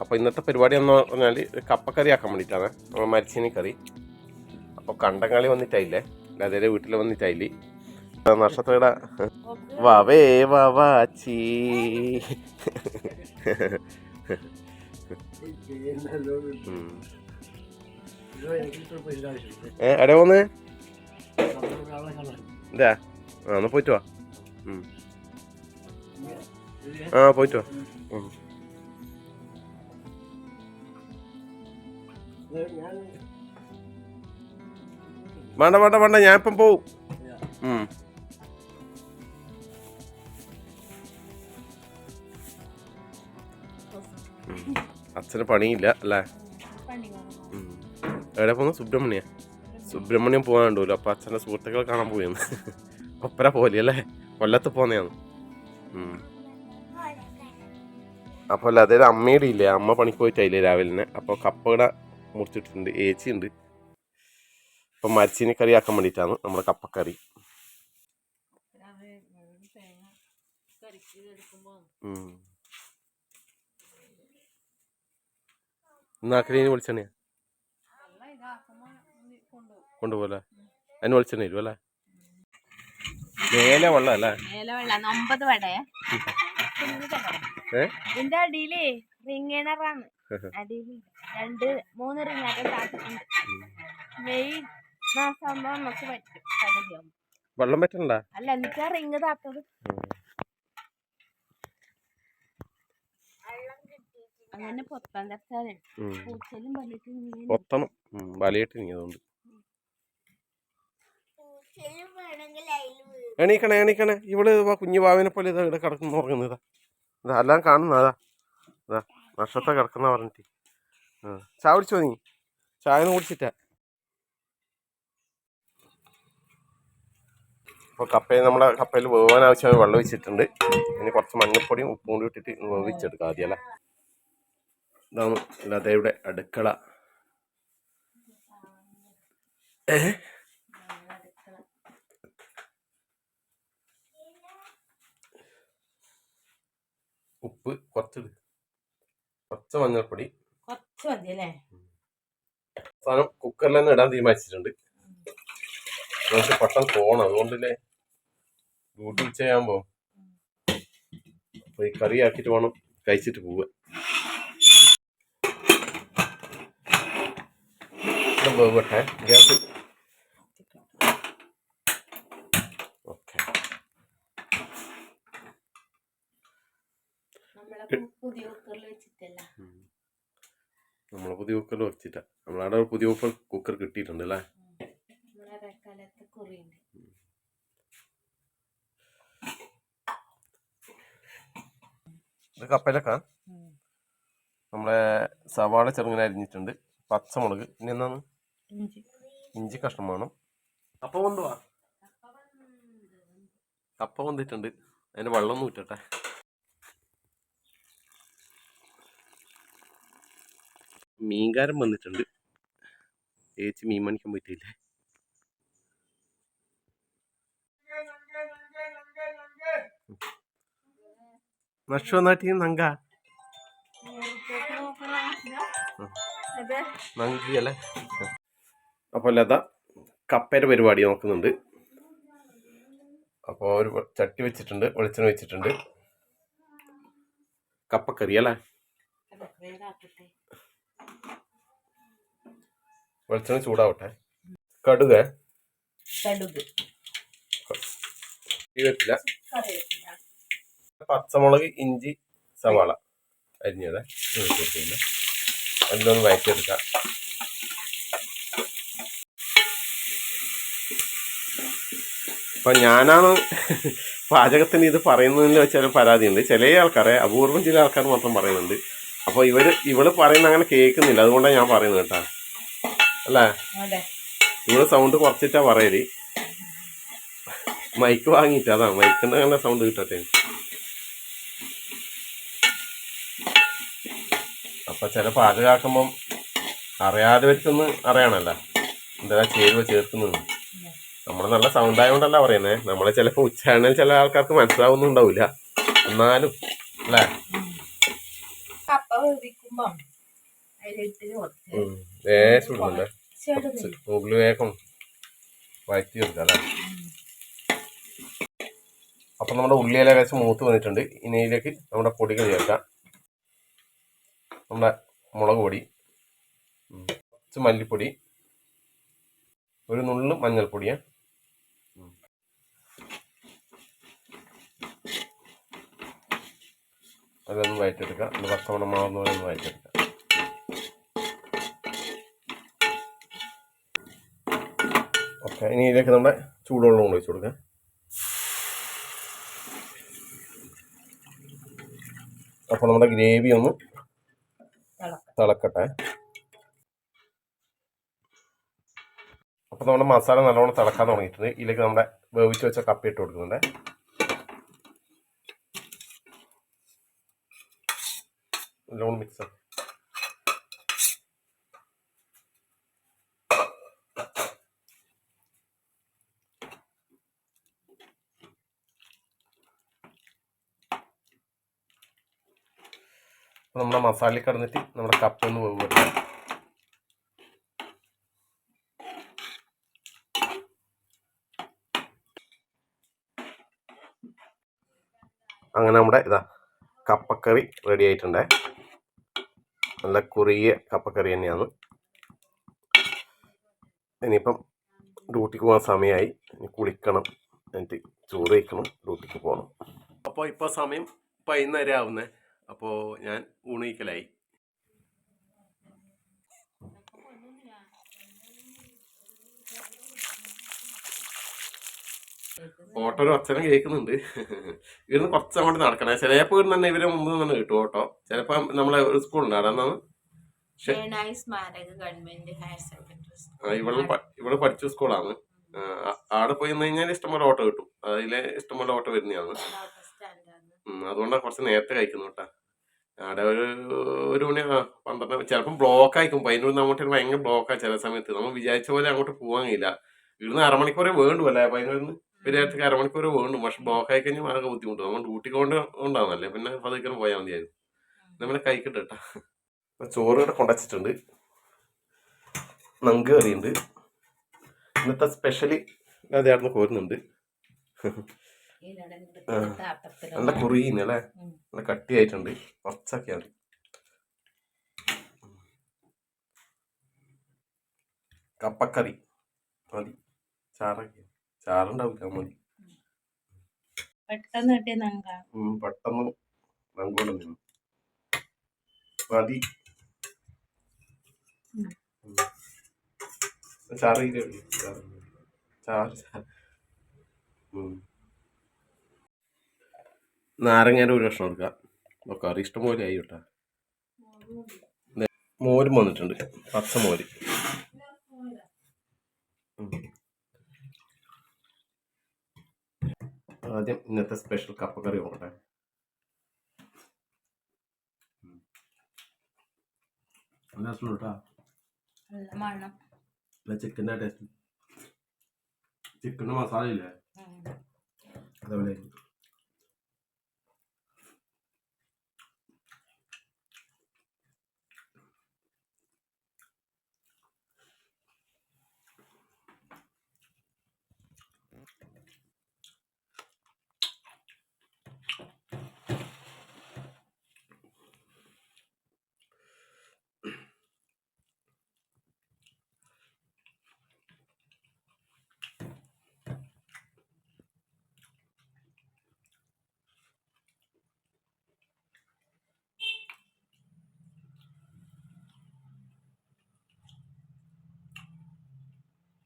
അപ്പോൾ ഇന്നത്തെ പരിപാടി എന്ന് പറഞ്ഞാൽ കപ്പക്കറി ആക്കാൻ വേണ്ടിയിട്ടാണ്. നമ്മൾ മരിച്ചീനി കറി. അപ്പോൾ കണ്ടങ്ങളി വന്നിട്ടായില്ലേ? അതേ വീട്ടിൽ വന്നിട്ടായില്ലേ നക്ഷത്രയുടെ വാവേ വാവാച്ചി. ഏ എവിടെ പോന്ന്? ഇതാ. ആ എന്നാ പോയിട്ട് വാ. ആ പോയിട്ട് വാ. വേണ്ട വേണ്ട വേണ്ട ഞാൻ ഇപ്പം പോവും. അച്ഛന് പണിയില്ല അല്ലേ. എവിടെ പോകുന്നു സുബ്രഹ്മണ്യ സുബ്രഹ്മണ്യം പോകാനുണ്ടല്ലോ അപ്പൊ അച്ഛന്റെ സുഹൃത്തുക്കളെ കാണാൻ പോയെന്ന് ഒപ്പര പോലെ അല്ലേ? കൊല്ലത്ത് പോന്നെയാണ്. അപ്പോൾ അതായത് അമ്മയുടെ ഇല്ലേ അമ്മ പണിക്ക് പോയിട്ടായില്ലേ രാവിലെ അപ്പോൾ കപ്പകട മുറിച്ചിട്ടുണ്ട് ഏച്ചി ഉണ്ട് അപ്പം മരച്ചീനി കറി ആക്കാൻ വേണ്ടിയിട്ടാണ് നമ്മുടെ കപ്പക്കറി. ഉം. ഇന്ന് ആക്കരീനെ വിളിച്ചണേ കൊണ്ടുപോലെ അതിന് വിളിച്ചണേ വരും അല്ലേ മേലെ വെള്ളം അല്ലേ വെള്ളം ഒമ്പത് വടയെ ഏ? ഇതിന്റെ അടിയിൽ റിങ് കിണറാണ് അടിയിൽ രണ്ട് മൂന്ന് റിങ് ആയിട്ട് താത്തിട്ടുണ്ട് മെയ് മാസമാകുമ്പോ നമുക്ക് പറ്റും. പകുതിയാവും. വെള്ളം പറ്റണ്ട അല്ല എന്നിട്ടാ റിങ് താത്തത്. അങ്ങനെ പൊത്താൻ തരച്ചാലേ പൂച്ചലും പൊത്തണം. വലയിട്ട് നീ അതുകൊണ്ട് എണീക്കണേ എണീക്കണേ. ഇവൾ കുഞ്ഞു ബാവിനെ പോലെ ഇതാ ഇവിടെ കിടക്കുന്നു പറയുന്നത് ഇതാ. എല്ലാം കാണുന്ന അതാ. ഇതാ നഷ്ടത്തെ കിടക്കുന്ന പറഞ്ഞിട്ട്. ചായ കുടിച്ചോ നീ? ചായ കുടിച്ചിട്ടാ. അപ്പോൾ കപ്പയിൽ നമ്മുടെ കപ്പയിൽ വേവാൻ ആവശ്യമായി വെള്ളം വെച്ചിട്ടുണ്ട് ഇനി കുറച്ച് മഞ്ഞപ്പൊടിയും ഉപ്പും കൂടി ഇട്ടിട്ട് വേവിച്ചെടുക്കാം ആദ്യം അല്ലേ? ഇതാണ് ലതയുടെ അടുക്കള. ഏ? ഉപ്പ് കുറച്ചിട്. കുറച്ച് മഞ്ഞൾപ്പൊടി. കുറച്ച് മതി അല്ലേ സാധനം കുക്കറിൽ തന്നെ ഇടാൻ തീരുമാനിച്ചിട്ടുണ്ട്. നമുക്ക് പെട്ടെന്ന് പോകണം അതുകൊണ്ടല്ലേ ഡ്യൂട്ടി ഉച്ചയാകുമ്പോൾ അപ്പോൾ ഈ കറി ആക്കിയിട്ട് വേണം കഴിച്ചിട്ട് പോവുക വേവട്ടെ. ഗ്യാസ് ഓക്കെ നമ്മളെ പുതിയ കുക്കറിൽ വെച്ചിട്ടല്ല? നമ്മളെ പുതിയ കുക്കറിൽ വെച്ചിട്ടാ. നമ്മളവിടെ പുതിയ കുക്കർ കുക്കർ കിട്ടിയിട്ടുണ്ട് അല്ലേ കുറിയുണ്ട്. ഇത് കപ്പയിലൊക്കെ. നമ്മളെ സവാള ചെറുങ്ങനെ അരിഞ്ഞിട്ടുണ്ട്. പച്ചമുളക്. ഇനി എന്താണ്? ഇഞ്ചി. ഇഞ്ചി കഷ്ണം വേണം. കപ്പ കൊണ്ടുവാ കപ്പ വന്നിട്ടുണ്ട്. അതിന് വെള്ളം ഒന്ന് മീൻകാരൻ വന്നിട്ടുണ്ട്. ചേച്ചി മീൻ മണിക്കാൻ പറ്റിയില്ലേ നഷ്ട നാട്ടി നങ്ക. നങ്കിയല്ലേ? അപ്പോൾ ലത കപ്പയുടെ പരിപാടി നോക്കുന്നുണ്ട്. അപ്പോൾ ഒരു ചട്ടി വെച്ചിട്ടുണ്ട് വെളിച്ചെണ്ണ വെച്ചിട്ടുണ്ട്. കപ്പക്കറി അല്ലേ? വെളിച്ചെണ്ണ ചൂടാവട്ടെ. കടുക്. കടുക്. കറിവേപ്പില കറിവേപ്പില പച്ചമുളക് ഇഞ്ചി സവാള അരിഞ്ഞത് കൊടുക്കില്ല എല്ലാം വഴറ്റിയെടുക്കാം അപ്പൊ ഞാനാണ് പാചകത്തിന് ഇത് പറയുന്നതിൽ വെച്ചാൽ പരാതിയുണ്ട്. ചില ആൾക്കാരെ അപൂർവം ചില ആൾക്കാർ മാത്രം പറയുന്നുണ്ട്. അപ്പോൾ ഇവർ ഇവൾ പറയുന്ന അങ്ങനെ കേൾക്കുന്നില്ല. അതുകൊണ്ടാണ് ഞാൻ പറയുന്നത് കേട്ടാ. അല്ലേ? ഇവൾ സൗണ്ട് കുറച്ചിട്ടാ പറയൽ. മൈക്ക് വാങ്ങിയിട്ട് അതാ മൈക്കിന്റെ അങ്ങനെ സൗണ്ട് കിട്ടട്ടെ. അപ്പൊ ചില പാചകമാക്കുമ്പം അറിയാതെ വെച്ചൊന്ന് അറിയണല്ലോ. എന്താ ചേരുവ ചേർക്കുന്നത്? നമ്മൾ നമ്മൾ നല്ല സൗണ്ട് ആയതുകൊണ്ടല്ല പറയുന്നത് നമ്മളെ ചിലപ്പോൾ ഉച്ചാരണയിൽ ചില ആൾക്കാർക്ക് മനസ്സിലാവുന്നുണ്ടാവില്ല. എന്നാലും അല്ലേ? വേവിക്കുമ്പോ. ലേശം ഇടുന്നുണ്ട് വേഗം വഴറ്റി അപ്പം നമ്മുടെ ഉള്ളിയില ഏകദേശം മൂത്ത് വന്നിട്ടുണ്ട്. ഇനി ഇതിലേക്ക് നമ്മുടെ പൊടികൾ ചേർക്കാം. നമ്മുടെ മുളക് പൊടി കുറച്ച് മല്ലിപ്പൊടി ഒരു നുള്ളു മഞ്ഞൾപ്പൊടിയാ. അതൊന്ന് വയറ്റെടുക്കാം ഒന്ന് പച്ചമണം മാവുന്ന പോലെ ഒന്ന് വഴറ്റെടുക്കുക ഓക്കെ ഇനി ഇതിലേക്ക് നമ്മുടെ ചൂടുവെള്ളം കൊണ്ട് ഒഴിച്ചു കൊടുക്കാം. അപ്പോൾ നമ്മുടെ ഗ്രേവി ഒന്ന് തിളക്കം തിളക്കട്ടെ. അപ്പോൾ നമ്മുടെ മസാല നല്ലോണം തിളക്കാൻ തുടങ്ങിയിട്ടുണ്ട്. ഇതിലേക്ക് നമ്മുടെ വേവിച്ച് വെച്ച കപ്പ ഇട്ട് കൊടുക്കുന്നുണ്ട്. നല്ലോണം മിക്സ്. നമ്മുടെ മസാലയിൽ കിടന്നിട്ട് നമ്മുടെ കപ്പ ഒന്ന് വേവ് അങ്ങനെ നമ്മുടെ ഇതാ കപ്പക്കറി റെഡി ആയിട്ടുണ്ട്. നല്ല കുറിയ കപ്പക്കറി തന്നെയാണ്. ഇനിയിപ്പം ഡ്യൂട്ടിക്ക് പോകാൻ സമയമായി ഇനി കുളിക്കണം. എന്നിട്ട് ചോറ് കഴിക്കണം. ഡ്യൂട്ടിക്ക് പോകണം അപ്പോൾ ഇപ്പോൾ സമയം പതിനൊന്നര ആവുന്നേ അപ്പോൾ ഞാൻ ഊണിക്കലായി ഓട്ടോ ഒരു ഒച്ചനം കേൾക്കുന്നുണ്ട്. ഇവിടുന്ന് കുറച്ച് അങ്ങോട്ട് നടക്കണേ. ചിലപ്പോൾ ഇവിടുന്ന് തന്നെ ഇവരെ മുമ്പ് തന്നെ കിട്ടും ഓട്ടോ. ചിലപ്പോൾ നമ്മളെ ഒരു സ്കൂൾ സ്കൂൾ. ആ, ഇവൾ പഠിച്ച സ്കൂളാണ്. അവിടെ പോയി കഴിഞ്ഞാൽ ഇഷ്ടംപോലെ ഓട്ടോ കിട്ടും. അതിലെ ഇഷ്ടംപോലെ ഓട്ടോ വരുന്നതാണ്. അതുകൊണ്ടാണ് കുറച്ച് നേരത്തെ കഴിക്കുന്നു കേട്ടാ. അവിടെ ഒരു ഒരു മണി ആ, പന്ത്രണ്ട് ചിലപ്പം ബ്ലോക്ക് ആയിരിക്കും. പതിനൊന്ന് അങ്ങോട്ട് ഭയങ്കര ബ്ലോക്കാണ് ചില സമയത്ത്. നമ്മൾ വിചാരിച്ച പോലെ അങ്ങോട്ട് പോകാൻ കഴിയില്ല. ഇവിടുന്ന് അരമണിക്കൂറേ വേണ്ടു അല്ലേ പതിനൊന്ന് പെരിയാരത്തേക്ക് അരമണിക്കൂർ വേണ്ടു. പക്ഷെ ബ്ലോക്ക് ആയി കഴിഞ്ഞാൽ ആകെ ബുദ്ധിമുട്ട്. നമ്മൾ ഡ്യൂട്ടിക്ക് കൊണ്ട് ഉണ്ടാവുന്നല്ലേ പിന്നെ പതുക്കെ പോയാൽ മതിയായിരുന്നു. നമ്മളെ കഴിക്കട്ടെ കേട്ടാ ചോറ് ഇവിടെ കൊണ്ടച്ചിട്ടുണ്ട്. നങ്ക് കറിയുണ്ട്. ഇന്നത്തെ സ്പെഷ്യലി അതേടന്ന് കോരുന്നുണ്ട്. നല്ല കുറിയുന്നു അല്ലേ? നല്ല കട്ടിയായിട്ടുണ്ട്. കുറച്ചൊക്കെയാണ് കപ്പക്കറി. മതി. ചാറൊക്കെ. ചാറുണ്ടാവില്ല മതി. പെട്ടെന്ന് കിട്ടിയ നങ്ക. പെട്ടെന്ന് നങ്കോടെ നിന്നു മതി. ഉം. ഉം. ചാറ് നാരങ്ങയുടെ ഒരു കഷ്ണം എടുക്കാം. അപ്പോൾ കറി ഇഷ്ടംപോലെ ആയി കേട്ടോ. മോരും വന്നിട്ടുണ്ട്. പച്ചമോര് ഉം. ആദ്യം ഇന്നത്തെ സ്പെഷ്യൽ നോക്കട്ടെ. രസം മണം. അല്ല ചിക്കന്റെ ടേസ്റ്റ് ചിക്കന്റെ മസാല ഇല്ലേ? അതേപോലെ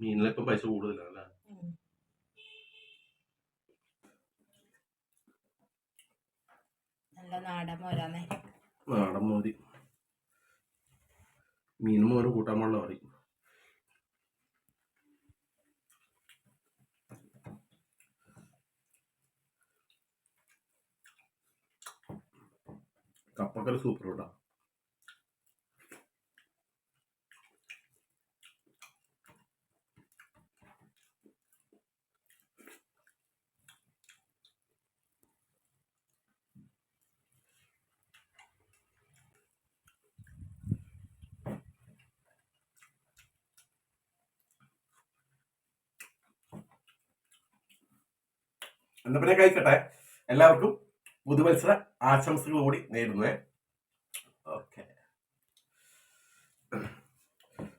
മീനിലിപ്പം പൈസ കൂടുതലാണ് അല്ലേ നല്ല നാടൻ മോരാന്നേ. നാടൻ മോര്. മീൻ മോര് കൂട്ടാൻ പാടില്ല പറയും. കപ്പക്കറി സൂപ്പർ കേട്ടോ. എന്നാ പിന്നെ കഴിക്കട്ടെ. എല്ലാവർക്കും പുതുവത്സര ആശംസകൾ കൂടി നേരുന്നേ. ഓക്കെ.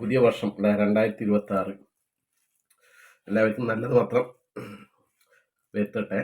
പുതിയ വർഷം അല്ലെ രണ്ടായിരത്തി ഇരുപത്തി ആറ് എല്ലാവർക്കും നല്ലത് മാത്രം വരുത്തട്ടെ